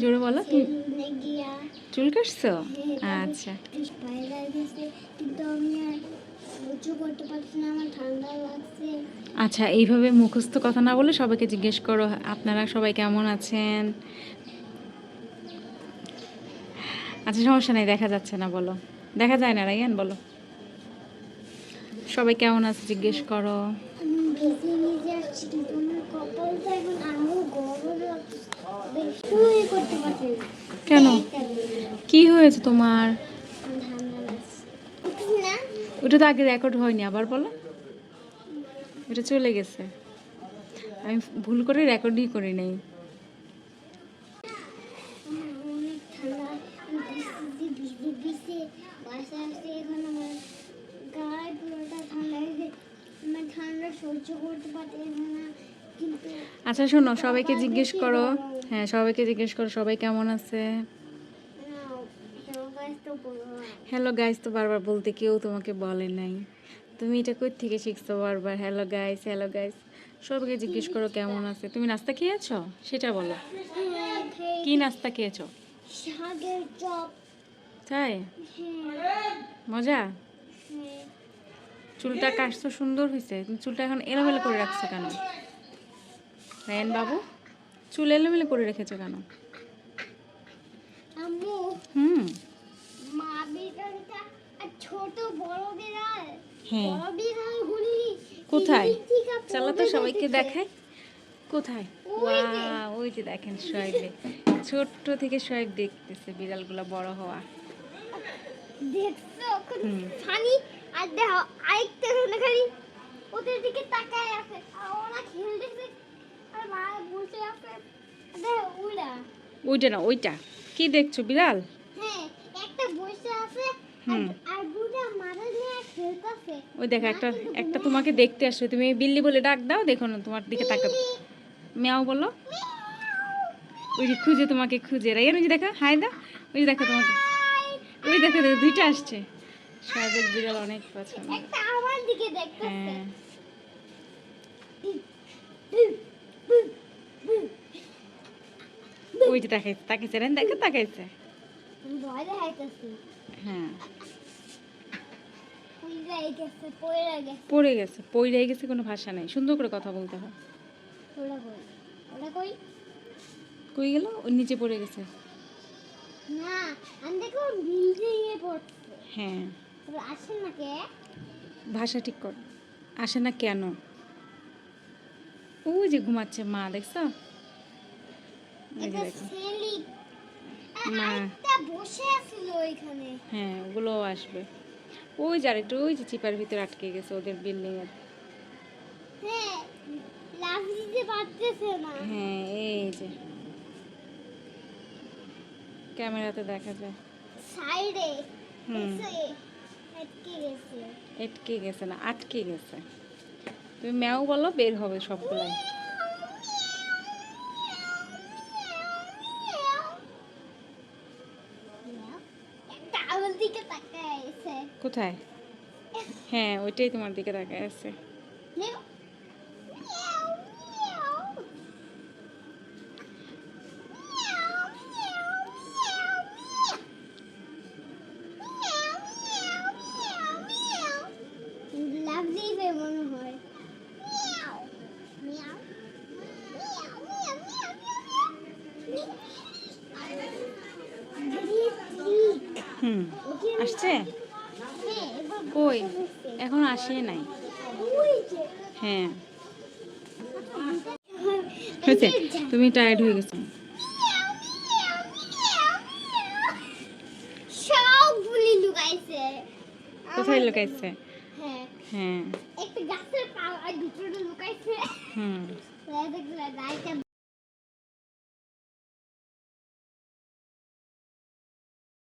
জোরে বলো তুমি চুল কাটছো? আচ্ছা। ঠান্ডা লাগছে। আচ্ছা এইভাবে মুখস্থ কথা না বলে সবাইকে জিজ্ঞেস করো আপনারা সবাই কেমন আছেন? আচ্ছা সমস্যা নেই দেখা যাচ্ছে না বলো। দেখা যায় না রাইয়ান বলো। সবাই কেমন আছে জিজ্ঞেস করো। আমি ভিজে ভিজে আসছি কিন্তু আমার কপালটা এখন আরও গরম করতে পারছি কেন কি হয়েছে তোমার ওটা তো আগে রেকর্ড হয়নি আবার বলো এটা চলে গেছে আমি ভুল করে রেকর্ডই করি নাই ঠান্ডা আমি ভিজে ভিজে ভিজে বাসায় আসতে এখন আমার গায়ে পুরোটা ঠান্ডা হয়ে গেছে আমার ঠান্ডা সহ্য করতে পারছি না কিন্তু আচ্ছা শোনো সবাইকে জিজ্ঞেস করো। হ্যাঁ সবাইকে জিজ্ঞেস করো সবাই কেমন আছে। হ্যালো গাইস তো বারবার বলতে কেউ তোমাকে বলে নাই। তুমি এটা কই থেকে শিখছো বারবার? হ্যালো গাইস হ্যালো গাইস সবাইকে জিজ্ঞেস করো কেমন আছে। তুমি নাস্তা খেয়েছো? সেটা বলো। হ্যাঁ, কি নাস্তা খেয়েছো? তাই? হ্যাঁ। মজা? হ্যাঁ। চুলটা কাটছো সুন্দর হয়েছে চুলটা এখন এলোমেলো করে রাখছো কেন? রায়ন বাবু চুল এলোমেলো করে রেখেছো কেন? হুম। হ্যাঁ। বড় কোথায়? চলো তো সবাইকে। দেখাই কোথায়? ওই যে। ওই যে দেখেন সোয়েবে ছোট্ট থেকে সোয়েব দেখতেছে বিড়ালগুলো বড় হওয়া। দেখছ? হুম। ফানি আর দেখো আরেকটা খালি ওদের দিকে তাকায় আছে। আর ওরা খেলতেছে। আর মা বসে আছে। দেখো ওরা ওইটা না ওইটা। কি দেখছ বিড়াল? হ্যাঁ একটা বসে আছে। আর- নিয়ে খেলতেছে। ওই দেখো একটা একটা তোমাকে দেখতে আসবে তুমি বিল্লি বলে ডাক দাও দেখো না তোমার দিকে তাকা মেয়াও বলো। ওই যে খুঁজে তোমাকে খুঁজে। রাইয়ান ওই যে দেখো হাই দা ওই যে দেখো তোমাকে। ওই দেখো দেখো, দুইটা আসছে। সাবেক বিড়াল অনেক পছন্দ। একটা আমার দিকে দেখতেছে। হ্যাঁ। ওই যে তাকাইছে তাকাইছে রেন দেখো তাকাইছে। ভয় দেখাইতেছি। হ্যাঁ। পড়ে গেছে পড়ে গেছে কোনো ভাষা নেই। সুন্দর করে কথা বলতে হয়। কই? গেল? ওই নিচে পড়ে গেছে। না আমি দেখো বিল্ডিং এ পড়ছে। হ্যাঁ। ভাষা ঠিক কর। আসে না কেন? ওই যে ঘুমাচ্ছে মা দেখছ? মা। একটা হ্যাঁ ওগুলোও আসবে। ওই যে আরেকটু ওই যে চিপার ভিতরে আটকে গেছে ওদের বিল্ডিং এর। হ্যাঁ হ্যাঁ এই যে। ক্যামেরাতে দেখা যায়। সাইডে হুম। আটকে গেছে। না আটকে গেছে। তুমি ম্যাও বলো বের হবে সবগুলাই। কোথায়? হ্যাঁ ওইটাই তোমার দিকে তাকায় আছে। হুম আসছে? কই? এখন আসে নাই। হ্যাঁ। হয়েছে? তুমি টায়ার্ড হয়ে গেছো? লুকাইছে। কোথায় লুকাইছে? হ্যাঁ। হ্যাঁ। একটা গাছের পাড়ায় ভিতরে লুকাইছে। হুম। গাছটা